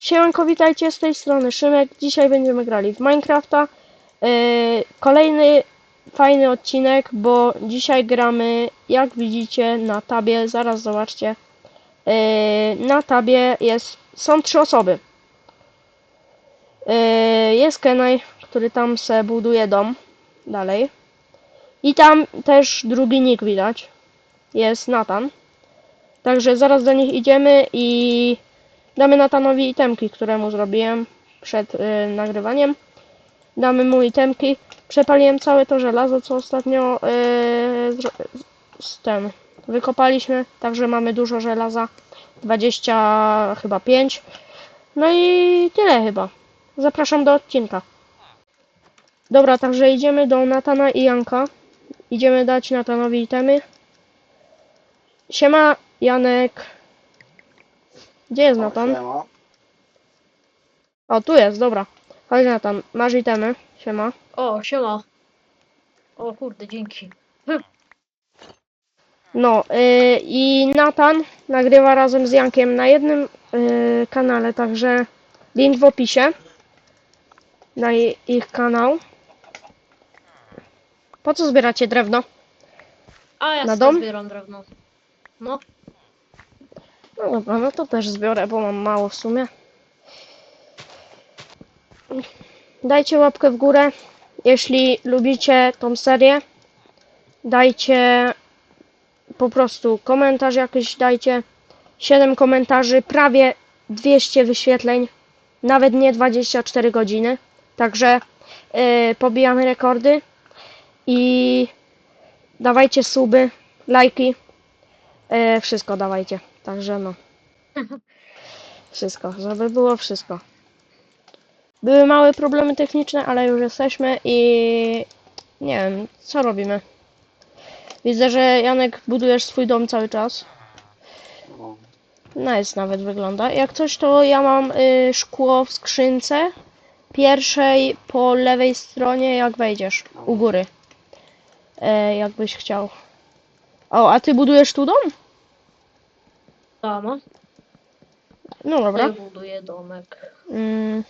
Siemanko, witajcie z tej strony Szymek. Dzisiaj będziemy grali w Minecrafta. Yy, kolejny fajny odcinek, bo dzisiaj gramy, jak widzicie na tabie, zaraz zobaczcie. Yy, na tabie jest, są trzy osoby. Yy, jest Kenai, który tam se buduje dom. Dalej. I tam też drugi nick widać. Jest Nathan. Także zaraz do nich idziemy i Damy Natanowi itemki, które mu zrobiłem przed y, nagrywaniem. Damy mu itemki. Przepaliłem całe to żelazo, co ostatnio y, z ten wykopaliśmy. Także mamy dużo żelaza. 20 chyba 5. No i tyle chyba. Zapraszam do odcinka. Dobra, także idziemy do Natana i Janka. Idziemy dać Natanowi itemy. Siema, Janek. Gdzie jest Natan? Siema. O, tu jest, dobra. Chodź Natan, masz itemy. Siema. O, siema. O kurde, dzięki. No, yy, i Natan nagrywa razem z Jankiem na jednym yy, kanale, także link w opisie na i- ich kanał. Po co zbieracie drewno? A ja Na sobie dom? zbieram drewno. No, No dobra, no to też zbiorę, bo mam mało w sumie. Dajcie łapkę w górę, jeśli lubicie tą serię. Dajcie po prostu komentarz jakiś, dajcie 7 komentarzy, prawie 200 wyświetleń, nawet nie 24 godziny. Także yy, pobijamy rekordy i dawajcie suby, lajki, yy, wszystko dawajcie. Także no. Wszystko, żeby było wszystko. Były małe problemy techniczne, ale już jesteśmy i nie wiem, co robimy. Widzę, że Janek budujesz swój dom cały czas. No, Nice nawet wygląda. Jak coś, to ja mam y, szkło w skrzynce pierwszej po lewej stronie, jak wejdziesz, u góry. E, jakbyś chciał. O, a ty budujesz tu dom? Dama. No dobra. Ja buduję domek. Mm,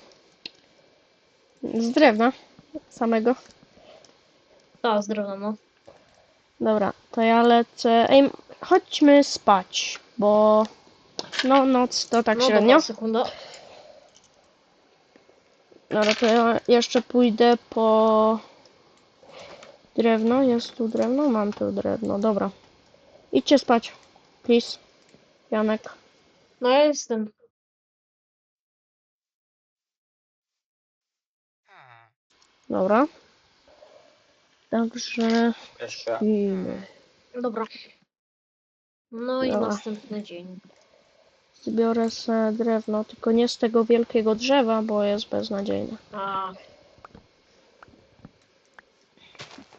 z drewna samego. Tak, z drewna, no. Dobra, to ja lecę. Ej, chodźmy spać, bo no noc to tak no średnio. Dobra, sekunda. Dobra, to ja jeszcze pójdę po drewno. Jest tu drewno? Mam tu drewno. Dobra. Idźcie spać. Please. Janek. No ja jestem. Dobra. Jeszcze. Śpimy. Dobra. No i Dobra. następny dzień. Zbiorę sobie drewno, tylko nie z tego wielkiego drzewa, bo jest beznadziejne. A.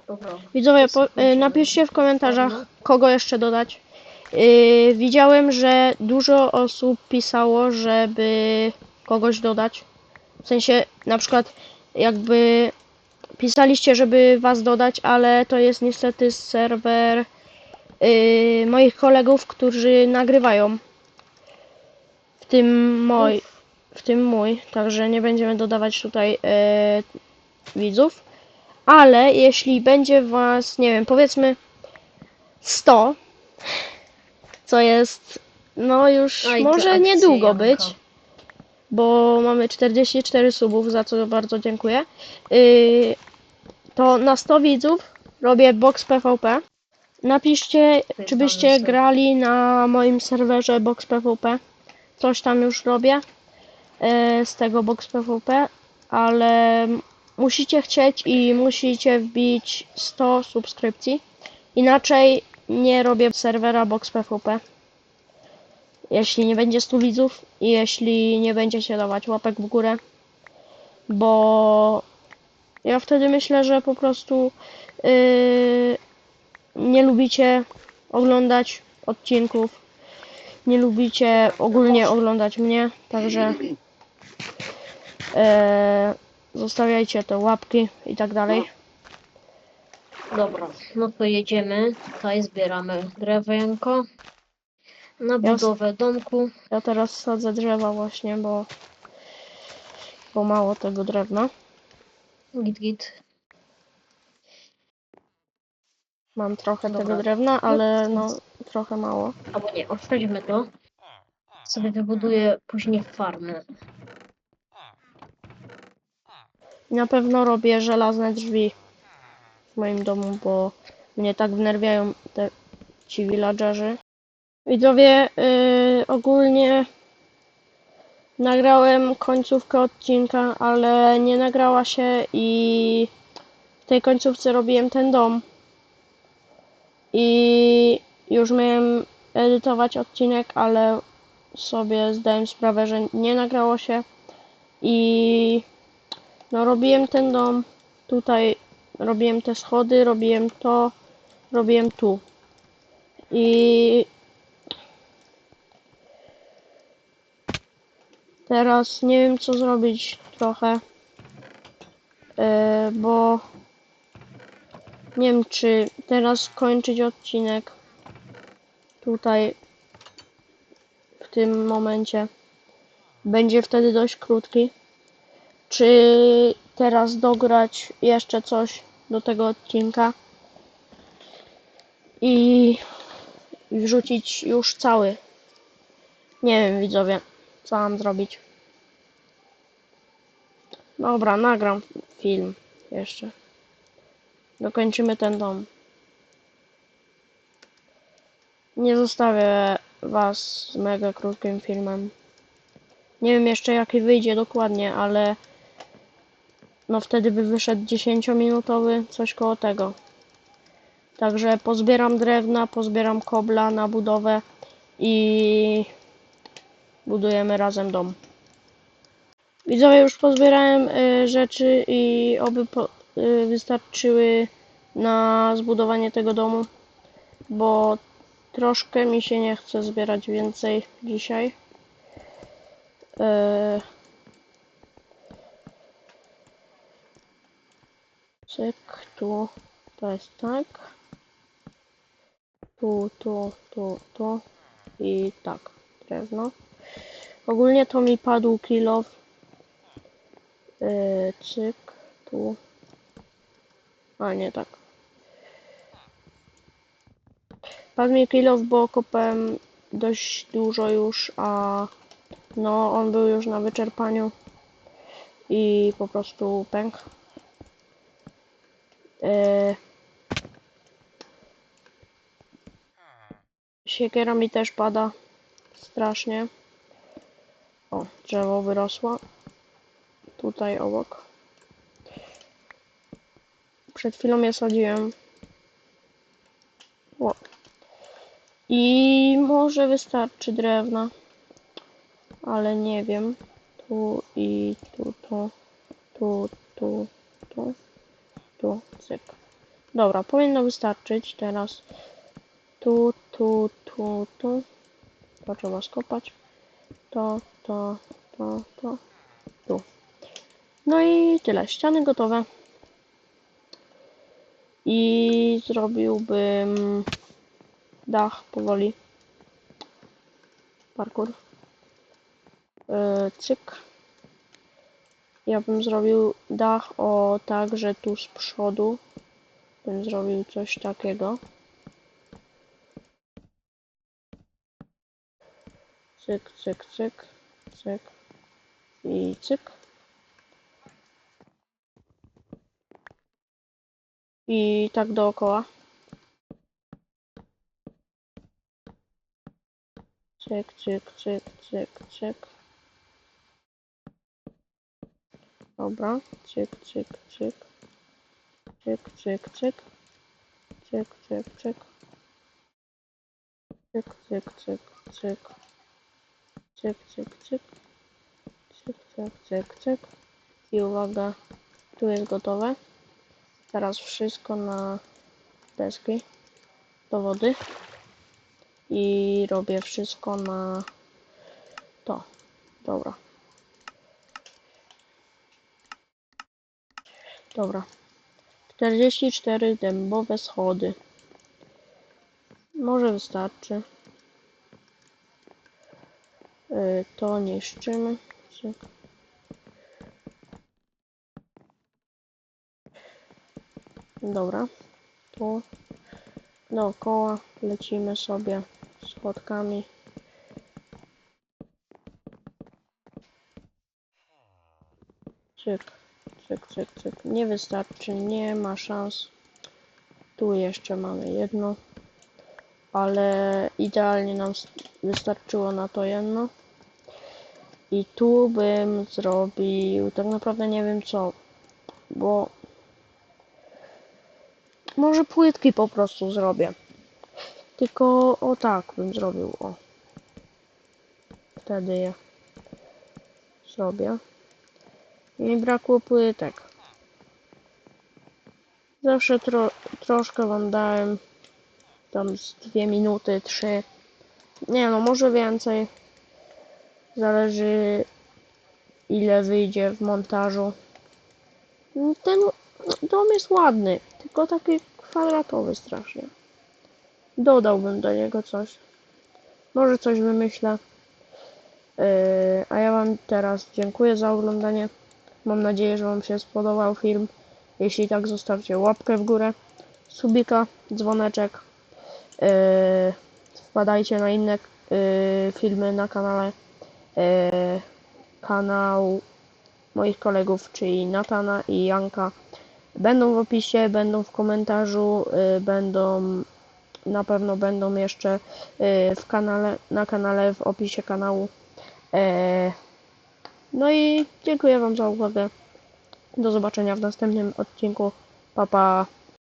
Dobra. Widzowie, po, y, napiszcie w komentarzach, kogo jeszcze dodać. Y, widziałem, że dużo osób pisało, żeby kogoś dodać. W sensie, na przykład, jakby pisaliście, żeby was dodać, ale to jest niestety serwer y, moich kolegów, którzy nagrywają. W tym mój, w tym mój, także nie będziemy dodawać tutaj y, widzów. Ale jeśli będzie was, nie wiem, powiedzmy 100, co jest, no już Oj, może niedługo być, bo mamy 44 subów, za co bardzo dziękuję. Yy, to na 100 widzów robię box PvP. Napiszcie, czy byście grali na moim serwerze box PvP. Coś tam już robię yy, z tego box PvP, ale musicie chcieć i musicie wbić 100 subskrypcji. Inaczej nie robię serwera box PvP. Jeśli nie będzie 100 widzów i jeśli nie będziecie dawać łapek w górę, bo ja wtedy myślę, że po prostu yy, nie lubicie oglądać odcinków, nie lubicie ogólnie oglądać mnie, także yy, zostawiajcie te łapki i tak dalej. Dobra, no to jedziemy. Tutaj zbieramy drewienko. Na Ja budowę domku. Ja teraz sadzę drzewa właśnie, bo bo mało tego drewna. Git, git. Mam trochę Dobra. tego drewna, ale no trochę mało. Albo nie, odstawimy to. Sobie wybuduję później farmę. Na pewno robię żelazne drzwi w moim domu, bo mnie tak wnerwiają te ci villagerzy. Widzowie, yy, ogólnie nagrałem końcówkę odcinka, ale nie nagrała się i w tej końcówce robiłem ten dom. I już miałem edytować odcinek, ale sobie zdałem sprawę, że nie nagrało się i no robiłem ten dom, tutaj robiłem te schody, robiłem to, robiłem tu. I teraz nie wiem co zrobić trochę, yy, bo nie wiem czy teraz kończyć odcinek tutaj w tym momencie. Będzie wtedy dość krótki czy teraz dograć jeszcze coś do tego odcinka i wrzucić już cały. Nie wiem, widzowie, co mam zrobić. Dobra, nagram film jeszcze. Dokończymy ten dom. Nie zostawię was z mega krótkim filmem. Nie wiem jeszcze jaki wyjdzie dokładnie, ale no wtedy by wyszedł 10-minutowy, coś koło tego. Także pozbieram drewna, pozbieram kobla na budowę i budujemy razem dom. Widzowie, już pozbierałem y, rzeczy i oby po, y, wystarczyły na zbudowanie tego domu, bo troszkę mi się nie chce zbierać więcej dzisiaj. Y, Cyk, tu, to jest tak. Tu, tu, tu, tu i tak, drewno. Ogólnie to mi padł kilo. Yy, cyk, tu. A nie tak. Padł mi kilo, bo kopałem dość dużo już, a no on był już na wyczerpaniu i po prostu pękł. Yy, Siekiera mi też pada strasznie. O, drzewo wyrosło. Tutaj obok. Przed chwilą je sadziłem. O. I może wystarczy drewna. Ale nie wiem. Tu i tu, tu, tu, tu, tu tu, cyk. Dobra, powinno wystarczyć teraz. Tu, tu, tu, tu. To trzeba skopać. To, to, to, to, tu. No i tyle. Ściany gotowe. I zrobiłbym dach powoli. Parkour. Yy, cyk. Ja bym zrobił dach o tak, że tu z przodu bym zrobił coś takiego. Cyk, cyk, cyk, cyk i cyk. I tak dookoła. Cyk, cyk, cyk, cyk, cyk. Dobra, cyk, cyk, cyk. Cyk, cyk, cyk. Cyk, cyk, cyk. Cyk, cyk, cyk, cyk. Cyk, cyk, cyk. Cyk, cyk, cyk, cyk. I uwaga, tu jest gotowe. Teraz wszystko na deski do wody. I robię wszystko na to. Dobra. Dobra. 44 dębowe schody. Może wystarczy. Yy, to niszczymy. Dobra. Tu dookoła lecimy sobie schodkami. Cyk cyk, cyk, cyk. Nie wystarczy, nie ma szans. Tu jeszcze mamy jedno, ale idealnie nam wystarczyło na to jedno. I tu bym zrobił, tak naprawdę nie wiem co, bo może płytki po prostu zrobię. Tylko o tak bym zrobił, o. Wtedy je zrobię. Mi brakło płytek. Zawsze tro, troszkę wam dałem. Tam z dwie minuty, trzy. Nie no, może więcej. Zależy ile wyjdzie w montażu. Ten dom jest ładny, tylko taki kwadratowy strasznie. Dodałbym do niego coś. Może coś wymyślę. Yy, a ja Wam teraz dziękuję za oglądanie. Mam nadzieję, że Wam się spodobał film. Jeśli tak, zostawcie łapkę w górę, subika, dzwoneczek. Yy, wpadajcie na inne yy, filmy na kanale. Yy, kanał moich kolegów, czyli Natana i Janka. Będą w opisie, będą w komentarzu, yy, będą na pewno będą jeszcze yy, w kanale, na kanale w opisie kanału. Yy, no i dziękuję Wam za uwagę. Do zobaczenia w następnym odcinku. Pa pa.